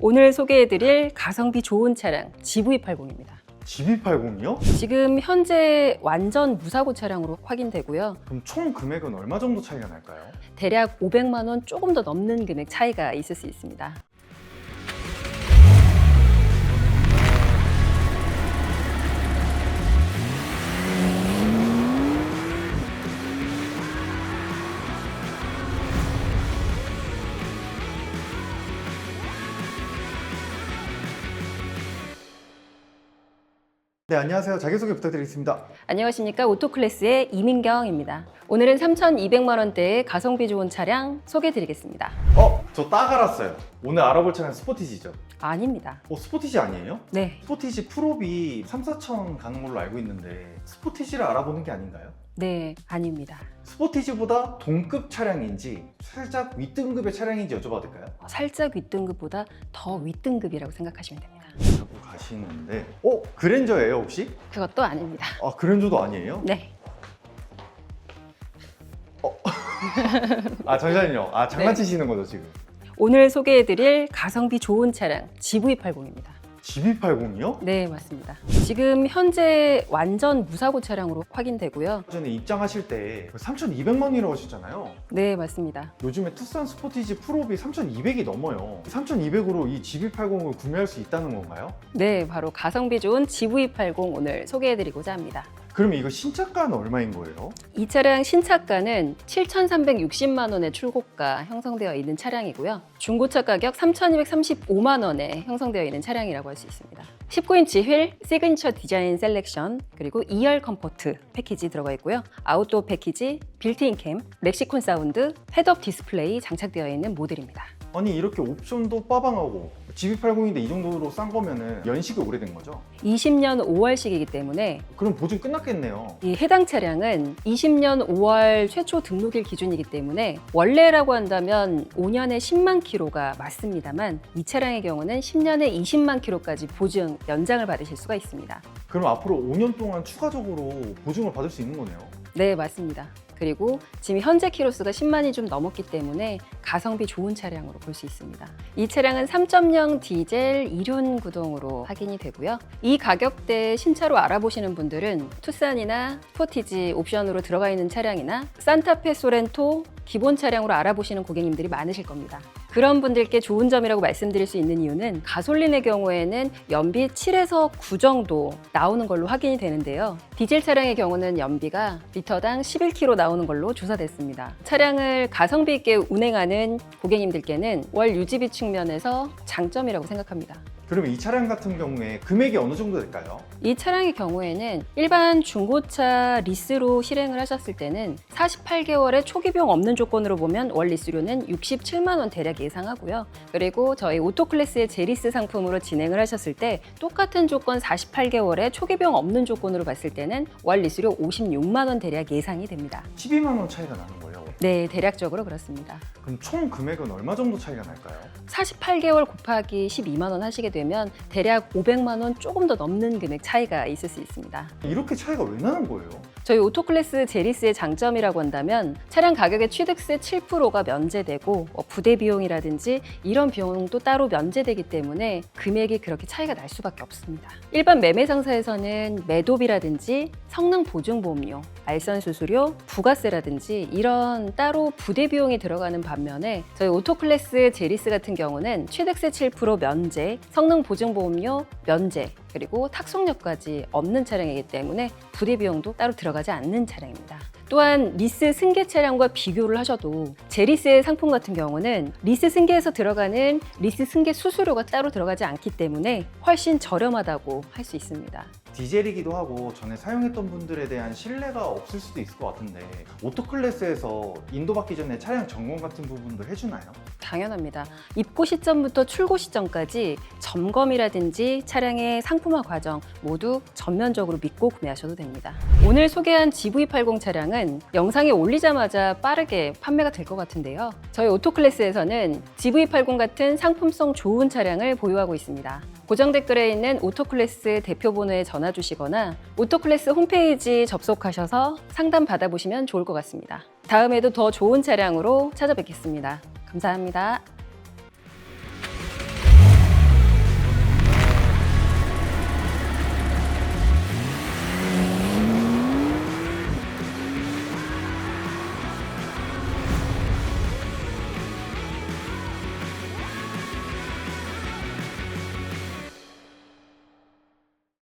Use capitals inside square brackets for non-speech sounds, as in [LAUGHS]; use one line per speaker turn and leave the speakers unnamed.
오늘 소개해드릴 가성비 좋은 차량 GV80입니다.
GV80이요?
지금 현재 완전 무사고 차량으로 확인되고요.
그럼 총 금액은 얼마 정도 차이가 날까요?
대략 500만 원 조금 더 넘는 금액 차이가 있을 수 있습니다.
네, 안녕하세요. 자기소개 부탁드리겠습니다.
안녕하십니까 오토클래스의 이민경입니다. 오늘은 3,200만 원대의 가성비 좋은 차량 소개해드리겠습니다.
어, 저 딱 알았어요. 오늘 알아볼 차량 스포티지죠?
아닙니다.
어, 스포티지 아니에요?
네,
스포티지 프로비 3, 4천 가는 걸로 알고 있는데 스포티지를 알아보는 게 아닌가요?
네, 아닙니다.
스포티지보다 동급 차량인지 살짝 윗등급의 차량인지 여쭤봐도 될까요?
살짝 윗등급보다 더 윗등급이라고 생각하시면 됩니다.
자꾸 가시는데 어? 그랜저예요 혹시?
그것도 아닙니다.
아 그랜저도 아니에요?
네, [LAUGHS]
아 잠시만요. 아 장난치시는 거죠 지금?
오늘 소개해드릴 가성비 좋은 차량 GV80입니다.
GV80이요?
네, 맞습니다. 지금 현재 완전 무사고 차량으로 확인되고요.
전에 입장하실 때 3,200만 원이라고 하셨잖아요.
네, 맞습니다.
요즘에 투싼 스포티지 프로비 3,200이 넘어요. 3,200으로 이 GV80을 구매할 수 있다는 건가요?
네, 바로 가성비 좋은 GV80 오늘 소개해드리고자 합니다.
그러면 이거 신차가는 얼마인 거예요?
이 차량 신차가는 7,360만 원의 출고가 형성되어 있는 차량이고요. 중고차 가격 3,235만 원에 형성되어 있는 차량이라고 할 수 있습니다. 19인치 휠, 시그니처 디자인 셀렉션, 그리고 2열 컴포트 패키지 들어가 있고요. 아웃도어 패키지, 빌트인 캠, 렉시콘 사운드, 헤드업 디스플레이 장착되어 있는 모델입니다.
아니 이렇게 옵션도 빠방하고 GV80인데 이 정도로 싼 거면은 연식이 오래된 거죠?
20년 5월식이기 때문에
그럼 보증 끝났겠네요.
이 해당 차량은 20년 5월 최초 등록일 기준이기 때문에 원래라고 한다면 5년에 10만 킬로가 맞습니다만 이 차량의 경우는 10년에 20만 킬로까지 보증 연장을 받으실 수가 있습니다.
그럼 앞으로 5년 동안 추가적으로 보증을 받을 수 있는 거네요.
네, 맞습니다. 그리고 지금 현재 키로수가 10만이 좀 넘었기 때문에 가성비 좋은 차량으로 볼 수 있습니다. 이 차량은 3.0 디젤 2륜 구동으로 확인이 되고요. 이 가격대에 신차로 알아보시는 분들은 투싼이나 스포티지 옵션으로 들어가 있는 차량이나 산타페 소렌토 기본 차량으로 알아보시는 고객님들이 많으실 겁니다. 그런 분들께 좋은 점이라고 말씀드릴 수 있는 이유는 가솔린의 경우에는 연비 7에서 9 정도 나오는 걸로 확인이 되는데요. 디젤 차량의 경우는 연비가 리터당 11km 나오는 걸로 조사됐습니다. 차량을 가성비 있게 운행하는 고객님들께는 월 유지비 측면에서 장점이라고 생각합니다.
그러면 이 차량 같은 경우에 금액이 어느 정도 될까요?
이 차량의 경우에는 일반 중고차 리스로 실행을 하셨을 때는 48개월의 초기 비용 없는 조건으로 보면 월 리스료는 67만 원 대략 예상하고요. 그리고 저희 오토클래스의 제리스 상품으로 진행을 하셨을 때 똑같은 조건 48개월의 초기 비용 없는 조건으로 봤을 때는 월 리스료 56만 원 대략 예상이 됩니다.
12만 원 차이가 나는 거예요.
네, 대략적으로 그렇습니다.
그럼 총 금액은 얼마 정도 차이가 날까요?
48개월 곱하기 12만 원 하시게 되면 대략 500만 원 조금 더 넘는 금액 차이가 있을 수 있습니다.
이렇게 차이가 왜 나는 거예요?
저희 오토클래스 제리스의 장점이라고 한다면 차량 가격의 취득세 7%가 면제되고 뭐 부대 비용이라든지 이런 비용도 따로 면제되기 때문에 금액이 그렇게 차이가 날 수밖에 없습니다. 일반 매매 상사에서는 매도비라든지 성능 보증 보험료, 알선 수수료, 부가세라든지 이런 따로 부대 비용이 들어가는 반면에 저희 오토클래스 제리스 같은 경우는 취득세 7% 면제, 성능 보증 보험료 면제, 그리고 탁송료까지 없는 차량이기 때문에 부대 비용도 따로 들어가 지 않는 차량입니다. 또한 리스 승계 차량과 비교를 하셔도 제리스의 상품 같은 경우는 리스 승계에서 들어가는 리스 승계 수수료가 따로 들어가지 않기 때문에 훨씬 저렴하다고 할 수 있습니다.
디젤이기도 하고 전에 사용했던 분들에 대한 신뢰가 없을 수도 있을 것 같은데 오토클래스에서 인도받기 전에 차량 점검 같은 부분도 해주나요?
당연합니다. 입고 시점부터 출고 시점까지 점검이라든지 차량의 상품화 과정 모두 전면적으로 믿고 구매하셔도 됩니다. 오늘 소개한 GV80 차량 은 영상에 올리자마자 빠르게 판매가 될 것 같은데요. 저희 오토클래스에서는 GV80 같은 상품성 좋은 차량을 보유하고 있습니다. 고정 댓글에 있는 오토클래스 대표 번호에 전화 주시거나 오토클래스 홈페이지 접속하셔서 상담 받아보시면 좋을 것 같습니다. 다음에도 더 좋은 차량으로 찾아뵙겠습니다. 감사합니다.